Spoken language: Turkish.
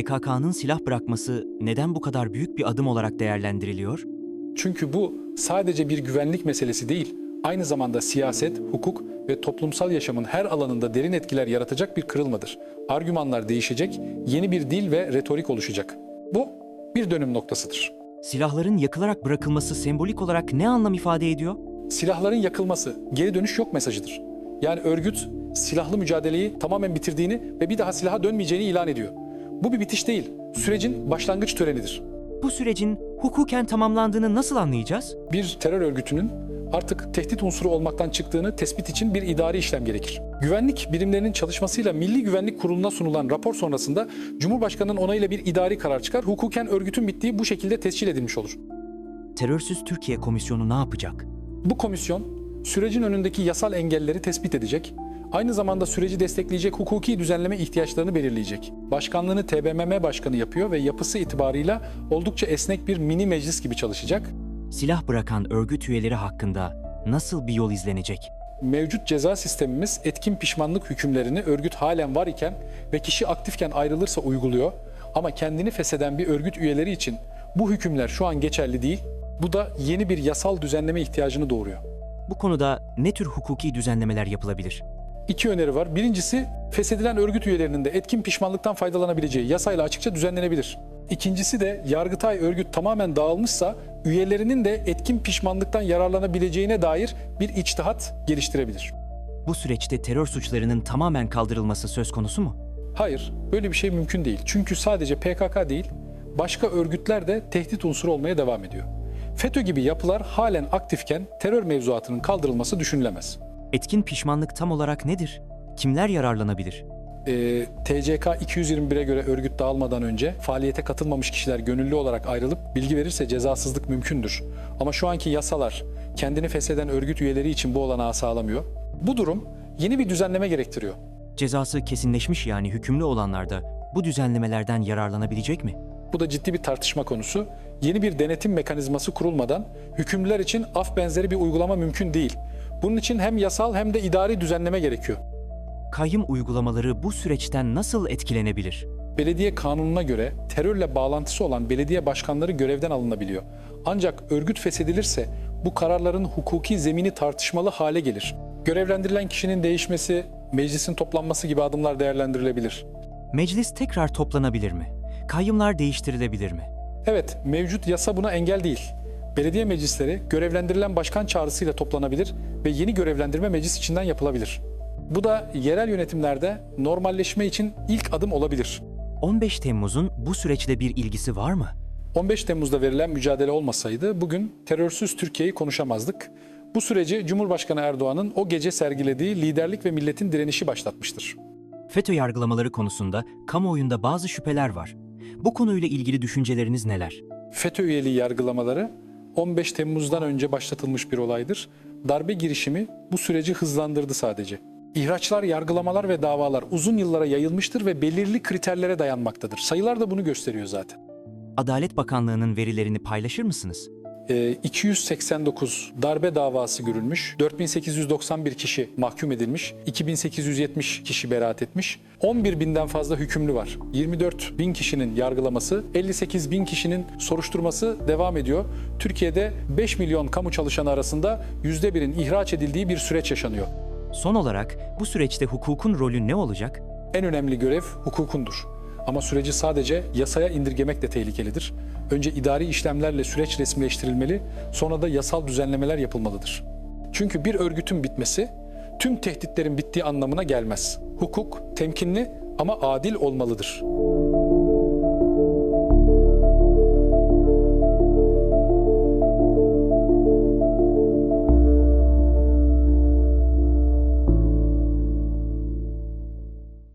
PKK'nın silah bırakması neden bu kadar büyük bir adım olarak değerlendiriliyor? Çünkü bu sadece bir güvenlik meselesi değil, aynı zamanda siyaset, hukuk ve toplumsal yaşamın her alanında derin etkiler yaratacak bir kırılmadır. Argümanlar değişecek, yeni bir dil ve retorik oluşacak. Bu bir dönüm noktasıdır. Silahların yakılarak bırakılması sembolik olarak ne anlam ifade ediyor? Silahların yakılması geri dönüş yok mesajıdır. Yani örgüt silahlı mücadeleyi tamamen bitirdiğini ve bir daha silaha dönmeyeceğini ilan ediyor. Bu bir bitiş değil, sürecin başlangıç törenidir. Bu sürecin hukuken tamamlandığını nasıl anlayacağız? bir terör örgütünün artık tehdit unsuru olmaktan çıktığını tespit için bir idari işlem gerekir. Güvenlik birimlerinin çalışmasıyla Milli Güvenlik Kurulu'na sunulan rapor sonrasında Cumhurbaşkanı'nın onayıyla bir idari karar çıkar. Hukuken örgütün bittiği bu şekilde tescil edilmiş olur. Terörsüz Türkiye Komisyonu ne yapacak? Bu komisyon sürecin önündeki yasal engelleri tespit edecek, aynı zamanda süreci destekleyecek hukuki düzenleme ihtiyaçlarını belirleyecek. Başkanlığını TBMM Başkanı yapıyor ve yapısı itibarıyla oldukça esnek bir mini meclis gibi çalışacak. Silah bırakan örgüt üyeleri hakkında nasıl bir yol izlenecek? Mevcut ceza sistemimiz etkin pişmanlık hükümlerini örgüt halen var iken ve kişi aktifken ayrılırsa uyguluyor. Ama kendini fesheden bir örgüt üyeleri için bu hükümler şu an geçerli değil. Bu da yeni bir yasal düzenleme ihtiyacını doğuruyor. Bu konuda ne tür hukuki düzenlemeler yapılabilir? İki öneri var. Birincisi feshedilen örgüt üyelerinin de etkin pişmanlıktan faydalanabileceği yasayla açıkça düzenlenebilir. İkincisi de Yargıtay örgüt tamamen dağılmışsa üyelerinin de etkin pişmanlıktan yararlanabileceğine dair bir içtihat geliştirebilir. Bu süreçte terör suçlarının tamamen kaldırılması söz konusu mu? Hayır, böyle bir şey mümkün değil. Çünkü sadece PKK değil, başka örgütler de tehdit unsuru olmaya devam ediyor. FETÖ gibi yapılar halen aktifken terör mevzuatının kaldırılması düşünülemez. Etkin pişmanlık tam olarak nedir? Kimler yararlanabilir? Ee, TCK 221'e göre örgüt dağılmadan önce faaliyete katılmamış kişiler gönüllü olarak ayrılıp bilgi verirse cezasızlık mümkündür. Ama şu anki yasalar kendini fesheden örgüt üyeleri için bu olanağı sağlamıyor. Bu durum yeni bir düzenleme gerektiriyor. Cezası kesinleşmiş yani hükümlü olanlar da bu düzenlemelerden yararlanabilecek mi? Bu da ciddi bir tartışma konusu. Yeni bir denetim mekanizması kurulmadan hükümlüler için af benzeri bir uygulama mümkün değil. Bunun için hem yasal hem de idari düzenleme gerekiyor. Kayyum uygulamaları bu süreçten nasıl etkilenebilir? Belediye kanununa göre terörle bağlantısı olan belediye başkanları görevden alınabiliyor. Ancak örgüt feshedilirse bu kararların hukuki zemini tartışmalı hale gelir. Görevlendirilen kişinin değişmesi, meclisin toplanması gibi adımlar değerlendirilebilir. Meclis tekrar toplanabilir mi? Kayyumlar değiştirilebilir mi? Evet, mevcut yasa buna engel değil. Belediye meclisleri görevlendirilen başkan çağrısıyla toplanabilir ve yeni görevlendirme meclis içinden yapılabilir. Bu da yerel yönetimlerde normalleşme için ilk adım olabilir. 15 Temmuz'un bu süreçle bir ilgisi var mı? 15 Temmuz'da verilen mücadele olmasaydı bugün terörsüz Türkiye'yi konuşamazdık. Bu süreci Cumhurbaşkanı Erdoğan'ın o gece sergilediği liderlik ve milletin direnişi başlatmıştır. FETÖ yargılamaları konusunda kamuoyunda bazı şüpheler var. Bu konuyla ilgili düşünceleriniz neler? FETÖ üyeliği yargılamaları 15 Temmuz'dan önce başlatılmış bir olaydır. Darbe girişimi bu süreci hızlandırdı sadece. İhraçlar, yargılamalar ve davalar uzun yıllara yayılmıştır ve belirli kriterlere dayanmaktadır. Sayılar da bunu gösteriyor zaten. Adalet Bakanlığı'nın verilerini paylaşır mısınız? Ee, 289 darbe davası görülmüş, 4891 kişi mahkum edilmiş, 2870 kişi beraat etmiş, 11 binden fazla hükümlü var. 24 bin kişinin yargılaması, 58 bin kişinin soruşturması devam ediyor. Türkiye'de 5 milyon kamu çalışanı arasında %1'in ihraç edildiği bir süreç yaşanıyor. Son olarak bu süreçte hukukun rolü ne olacak? En önemli görev hukukundur. Ama süreci sadece yasaya indirgemek de tehlikelidir. Önce idari işlemlerle süreç resmileştirilmeli, sonra da yasal düzenlemeler yapılmalıdır. Çünkü bir örgütün bitmesi tüm tehditlerin bittiği anlamına gelmez. Hukuk temkinli ama adil olmalıdır.